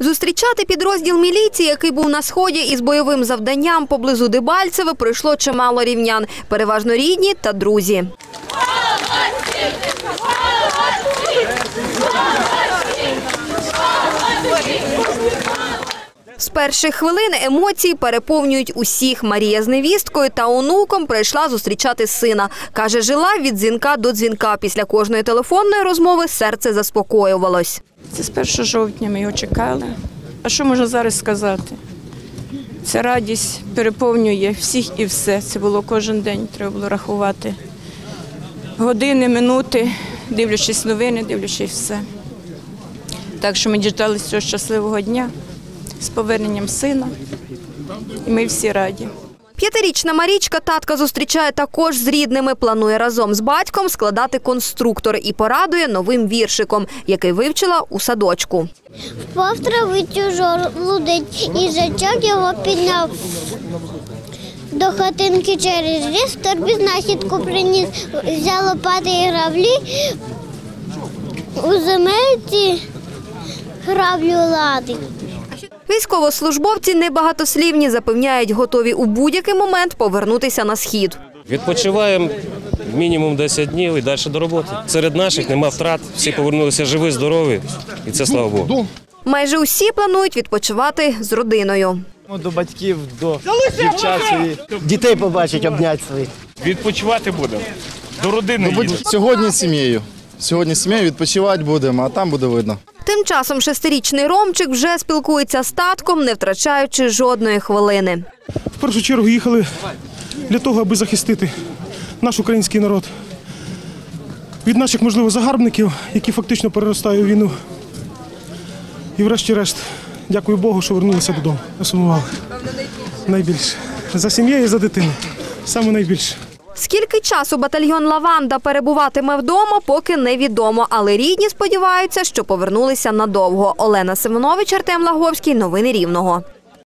Зустрічати підрозділ міліції, який був на сході із бойовим завданням поблизу Дебальцеве, прийшло чимало рівнян, переважно рідні та друзі. Перших хвилин емоції переповнюють усіх. Марія з невісткою та онуком прийшла зустрічати сина. Каже, жила від дзвінка до дзвінка. Після кожної телефонної розмови серце заспокоювалось. Це з 1 жовтня ми його чекали. А що можна зараз сказати? Ця радість переповнює всіх і все. Це було кожен день, треба було рахувати. Години, минути, дивлячись новини, дивлячись все. Так що ми діждалися цього щасливого дня з поверненням сина. І ми всі раді. П'ятирічна Марічка татка зустрічає також з рідними. Планує разом з батьком складати конструктор і порадує новим віршиком, який вивчила у садочку. Впав травицю жолудить, і зачак його підняв. До хатинки через ліс торбі знахідку приніс, взяв лопати і граблі, у земельці граблю ладить. Військовослужбовці небагатослівні запевняють, готові у будь-який момент повернутися на схід. Відпочиваємо мінімум 10 днів і далі до роботи. Серед наших нема втрат, всі повернулися живі, здорові, і це слава Богу. Майже усі планують відпочивати з родиною. До батьків, до дівчат. Дітей побачить, обняти своїх. Відпочивати будемо. До родини їдемо. Сьогодні з сім'єю. Сьогодні з сім'єю відпочивати будемо, а там буде видно. Тим часом шестирічний Ромчик вже спілкується з татком, не втрачаючи жодної хвилини. В першу чергу їхали для того, аби захистити наш український народ від наших, можливо, загарбників, які фактично переростають у війну. І врешті-решт, дякую Богу, що вернулися додому. Сумували. Найбільше. За сім'єю і за дитину. Саме найбільше. Скільки часу батальйон Лаванда перебуватиме вдома, поки невідомо. Але рідні сподіваються, що повернулися надовго. Олена Семенович, Артем Лаговський. Новини Рівного.